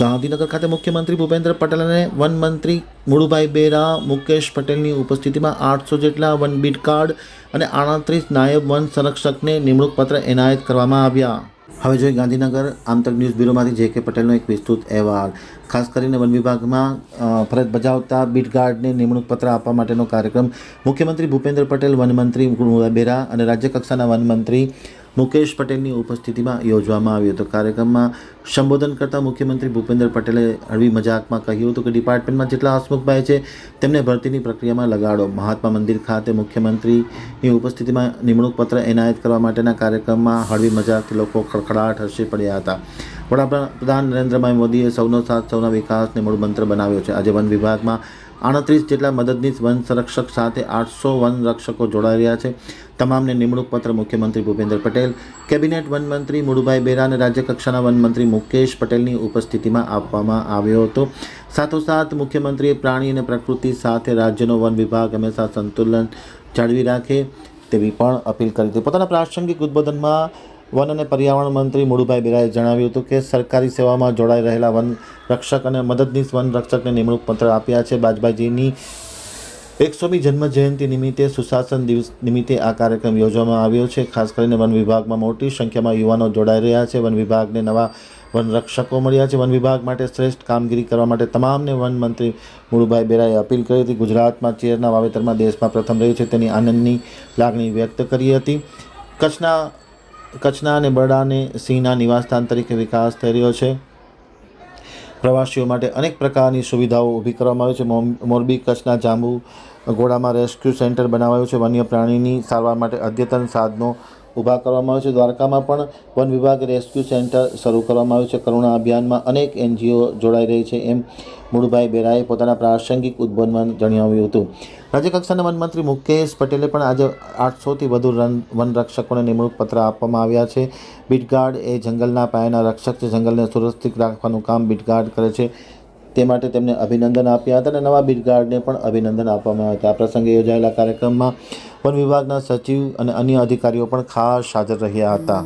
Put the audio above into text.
ગાંધીનગર ખાતે મુખ્યમંત્રી ભૂપેન્દ્ર પટેલ અને વન મંત્રી મુળુભાઈ બેરા, મુકેશ પટેલની ઉપસ્થિતિમાં આઠસો જેટલા વન બીટ કાર્ડ અને આડત્રીસ નાયબ વન સંરક્ષકને નિમણૂક પત્ર એનાયત કરવામાં આવ્યા. હવે જોઈએ ગાંધીનગર આમતક ન્યૂઝ બ્યુરોમાંથી જે કે પટેલનો એક વિસ્તૃત અહેવાલ. ખાસ કરીને વન વિભાગમાં ફરજ બજાવતા બીટ ગાર્ડને નિમણૂક પત્ર આપવા માટેનો કાર્યક્રમ મુખ્યમંત્રી ભૂપેન્દ્ર પટેલ વનમંત્રી બેરા અને રાજ્ય કક્ષાના વનમંત્રી મુકેશ પટેલની ઉપસ્થિતિમાં યોજવામાં આવ્યો હતો. કાર્યક્રમમાં સંબોધન કરતા મુખ્યમંત્રી ભૂપેન્દ્ર પટેલે હળવી મજાકમાં કહ્યું હતું કે ડિપાર્ટમેન્ટમાં જેટલા હસમુખભાઈ છે, તેમને ભરતીની પ્રક્રિયામાં લગાડો. મહાત્મા મંદિર ખાતે મુખ્યમંત્રીની ઉપસ્થિતિમાં નિમણૂક પત્ર એનાયત કરવા માટેના કાર્યક્રમમાં હળવી મજાકથી લોકો ખડખડાટ હસી પડ્યા હતા. વડાપ્રધાન નરેન્દ્રભાઈ મોદીએ સૌનો સાથ, સૌના વિકાસને મૂળ મંત્ર બનાવ્યો છે. આજે વન વિભાગમાં આડત્રીસ જેટલા મદદનીશ વન સંરક્ષક સાથે આઠસો વન રક્ષકો જોડાઈ રહ્યા છે. તમામને નિમણૂક પત્ર મુખ્યમંત્રી ભૂપેન્દ્ર પટેલ, કેબિનેટ વનમંત્રી મુળુભાઈ બેરા અને રાજ્ય કક્ષાના વનમંત્રી મુકેશ પટેલની ઉપસ્થિતિમાં આપવામાં આવ્યો હતો. સાથોસાથ મુખ્યમંત્રીએ પ્રાણી અને પ્રકૃતિ સાથે રાજ્યનો વન વિભાગ હંમેશા સંતુલન જાળવી રાખે તેવી પણ અપીલ કરી હતી. પોતાના પ્રાસંગિક ઉદ્બોધનમાં વન અને પર્યાવરણ મંત્રી મુળુભાઈ બેરાએ જણાવ્યું હતું કે સરકારી સેવામાં જોડાઈ રહેલા વન રક્ષક અને મદદનીશ વન રક્ષકને નિમણૂક પત્ર આપ્યા છે. બાજબાજીની એકસોમી જન્મ જયંતિ નિમિત્તે સુશાસન દિવસ નિમિત્તે આ કાર્યક્રમ યોજવામાં આવ્યો છે. ખાસ કરીને વન વિભાગમાં મોટી સંખ્યામાં યુવાનો જોડાઈ રહ્યા છે. વન વિભાગને નવા વન રક્ષકો મળ્યા છે. વન વિભાગ માટે શ્રેષ્ઠ કામગીરી કરવા માટે તમામને વન મંત્રી મુળુભાઈ બેરાએ અપીલ કરી હતી. ગુજરાતમાં ચેરના વાવેતરમાં દેશમાં પ્રથમ રહ્યું છે તેની આનંદની લાગણી વ્યક્ત કરી હતી. કચ્છના કચ્છના અને બરડાને સિંહના નિવાસસ્થાન તરીકે વિકાસ થઈ રહ્યો છે. પ્રવાસીઓ માટે અનેક પ્રકારની સુવિધાઓ ઊભી કરવામાં આવી છે. મોરબી કચ્છના જાંબુ ઘોડામાં રેસ્ક્યુ સેન્ટર બનાવાયું છે. વન્ય પ્રાણીની સારવાર માટે અદ્યતન સાધનો ઊભા કરવામાં આવે છે. દ્વારકામાં પણ વન વિભાગ રેસ્ક્યુ સેન્ટર શરૂ કરવામાં આવ્યું છે. કરુણા અભિયાનમાં અનેક એનજીઓ જોડાઈ રહી છે એમ મૂળભાઈ બેરાએ પોતાના પ્રાસંગિક ઉદ્બોધનમાં જણાવ્યું હતું. રાજ્ય કક્ષાના વનમંત્રી મુકેશ પટેલે પણ આજે આઠસોથી વધુ રન, વનરક્ષકોને નિમણૂક પત્ર આપવામાં આવ્યા છે. બીટગાર્ડ એ જંગલના પાયાના રક્ષક છે. જંગલને સુરક્ષિત રાખવાનું કામ બીટગાર્ડ કરે છે. તે માટે તેમને અભિનંદન આપ્યા હતા અને નવા બિરગાર્ડને પણ અભિનંદન આપવામાં આવ્યા હતા. આ પ્રસંગે યોજાયેલા કાર્યક્રમમાં વન વિભાગના સચિવ અને અન્ય અધિકારીઓ પણ ખાસ હાજર રહ્યા હતા.